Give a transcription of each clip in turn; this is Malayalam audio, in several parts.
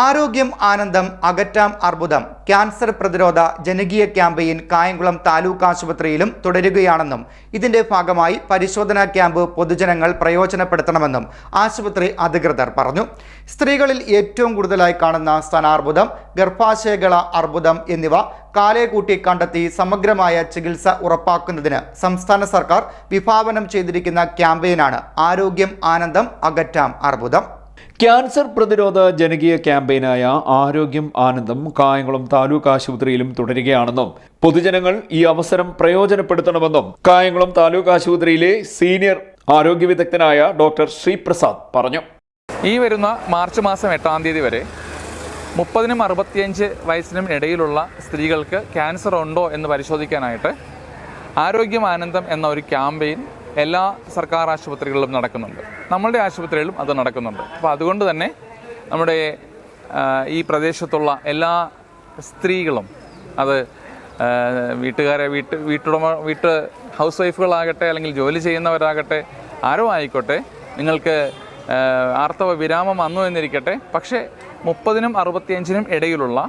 ആരോഗ്യം ആനന്ദം അകറ്റാം അർബുദം ക്യാൻസർ പ്രതിരോധ ജനകീയ ക്യാമ്പയിൻ കായംകുളം താലൂക്ക് ആശുപത്രിയിലും തുടരുകയാണെന്നും ഇതിന്റെ ഭാഗമായി പരിശോധനാ ക്യാമ്പ് പൊതുജനങ്ങൾ പ്രയോജനപ്പെടുത്തണമെന്നും ആശുപത്രി അധികൃതർ പറഞ്ഞു. സ്ത്രീകളിൽ ഏറ്റവും കൂടുതലായി കാണുന്ന സ്ഥാനാർബുദം ഗർഭാശയകള അർബുദം എന്നിവ കാലേകൂട്ടി കണ്ടെത്തി സമഗ്രമായ ചികിത്സ ഉറപ്പാക്കുന്നതിന് സംസ്ഥാന സർക്കാർ വിഭാവനം ചെയ്തിരിക്കുന്ന ക്യാമ്പയിനാണ് ആരോഗ്യം ആനന്ദം അകറ്റാം അർബുദം. ക്യാൻസർ പ്രതിരോധ ജനകീയ ക്യാമ്പയിനായ ആരോഗ്യം ആനന്ദം കായംകുളം താലൂക്ക് ആശുപത്രിയിലും തുടരുകയാണെന്നും പൊതുജനങ്ങൾ ഈ അവസരം പ്രയോജനപ്പെടുത്തണമെന്നും കായംകുളം താലൂക്ക് ആശുപത്രിയിലെ സീനിയർ ആരോഗ്യ വിദഗ്ധനായ ഡോക്ടർ ശ്രീപ്രസാദ് പറഞ്ഞു. ഈ വരുന്ന മാർച്ച് മാസം എട്ടാം തീയതി വരെ മുപ്പതിനും അറുപത്തിയഞ്ച് വയസ്സിനും ഇടയിലുള്ള സ്ത്രീകൾക്ക് ക്യാൻസർ ഉണ്ടോ എന്ന് പരിശോധിക്കാനായിട്ട് ആരോഗ്യം ആനന്ദം എന്ന ഒരു ക്യാമ്പയിൻ എല്ലാ സർക്കാർ ആശുപത്രികളിലും നടക്കുന്നുണ്ട്. നമ്മളുടെ ആശുപത്രികളിലും അത് നടക്കുന്നുണ്ട്. അപ്പോൾ അതുകൊണ്ട് തന്നെ നമ്മുടെ ഈ പ്രദേശത്തുള്ള എല്ലാ സ്ത്രീകളും അത് വീട്ടുകാരെ വീട്ട് വീട്ടുടമ വീട്ട് ഹൗസ് വൈഫുകളാകട്ടെ അല്ലെങ്കിൽ ജോലി ചെയ്യുന്നവരാകട്ടെ ആരോ ആയിക്കോട്ടെ നിങ്ങൾക്ക് ആർത്തവ വിരാമം വന്നു എന്നിരിക്കട്ടെ. പക്ഷേ മുപ്പതിനും അറുപത്തിയഞ്ചിനും ഇടയിലുള്ള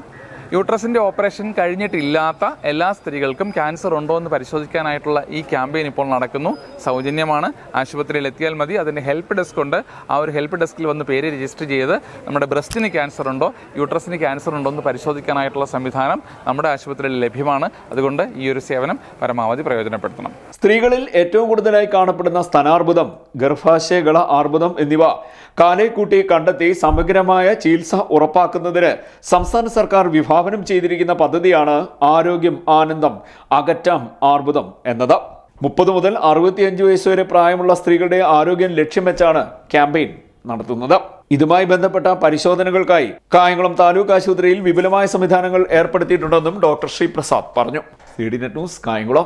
യൂട്രസിന്റെ ഓപ്പറേഷൻ കഴിഞ്ഞിട്ടില്ലാത്ത എല്ലാ സ്ത്രീകൾക്കും ക്യാൻസർ ഉണ്ടോ എന്ന് പരിശോധിക്കാനായിട്ടുള്ള ഈ ക്യാമ്പയിൻ ഇപ്പോൾ നടക്കുന്നു. സൗജന്യമാണ്. ആശുപത്രിയിൽ എത്തിയാൽ മതി. അതിന്റെ ഹെൽപ്പ് ഡെസ്ക് ഉണ്ട്. ആ ഒരു ഹെൽപ്പ് ഡെസ്കിൽ വന്ന് പേര് രജിസ്റ്റർ ചെയ്ത് നമ്മുടെ ബ്രസ്റ്റിന് ക്യാൻസർ ഉണ്ടോ യൂട്രസിന് ക്യാൻസർ ഉണ്ടോ എന്ന് പരിശോധിക്കാനായിട്ടുള്ള സംവിധാനം നമ്മുടെ ആശുപത്രിയിൽ ലഭ്യമാണ്. അതുകൊണ്ട് ഈ ഒരു സേവനം പരമാവധി പ്രയോജനപ്പെടുത്തണം. സ്ത്രീകളിൽ ഏറ്റവും കൂടുതലായി കാണപ്പെടുന്ന സ്തനാർബുദം ഗർഭാശയകള ആർബുദം എന്നിവ കാലേക്കൂട്ടി കണ്ടെത്തി സമഗ്രമായ ചികിത്സ ഉറപ്പാക്കുന്നതിന് സംസ്ഥാന സർക്കാർ വിഭാവനം ചെയ്തിരിക്കുന്ന പദ്ധതിയാണ് ആരോഗ്യം ആനന്ദം അകറ്റാം ആർബുദം എന്നത്. മുപ്പത് മുതൽ അറുപത്തിയഞ്ച് വയസ്സ് വരെ പ്രായമുള്ള സ്ത്രീകളുടെ ആരോഗ്യം ലക്ഷ്യം വെച്ചാണ് ക്യാമ്പയിൻ നടത്തുന്നത്. ഇതുമായി ബന്ധപ്പെട്ട പരിശോധനകൾക്കായി കായംകുളം താലൂക്ക് ആശുപത്രിയിൽ വിപുലമായ സംവിധാനങ്ങൾ ഏർപ്പെടുത്തിയിട്ടുണ്ടെന്നും ഡോക്ടർ ശ്രീപ്രസാദ് പറഞ്ഞു. C D net news Kayamkulam.